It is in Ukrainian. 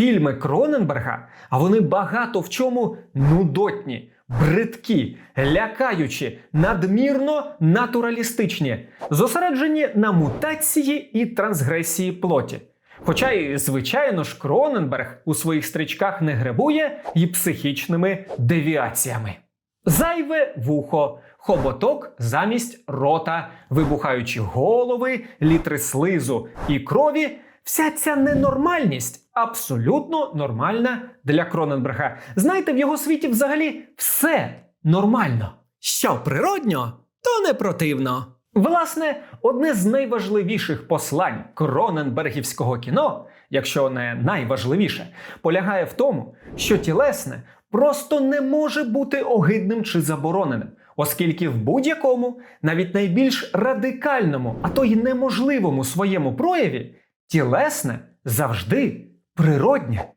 Фільми Кроненберга, а вони багато в чому нудотні, бридкі, лякаючі, надмірно натуралістичні, зосереджені на мутації і трансгресії плоті. Хоча і, звичайно ж, Кроненберг у своїх стрічках не гребує і психічними девіаціями. Зайве вухо, хоботок замість рота, вибухаючі голови, літри слизу і крові. Вся ця ненормальність абсолютно нормальна для Кроненберга. Знаєте, в його світі взагалі все нормально. Що природньо, то не противно. Власне, одне з найважливіших послань Кроненбергівського кіно, якщо не найважливіше, полягає в тому, що тілесне просто не може бути огидним чи забороненим, оскільки в будь-якому, навіть найбільш радикальному, а то й неможливому своєму прояві, тілесне завжди природнє.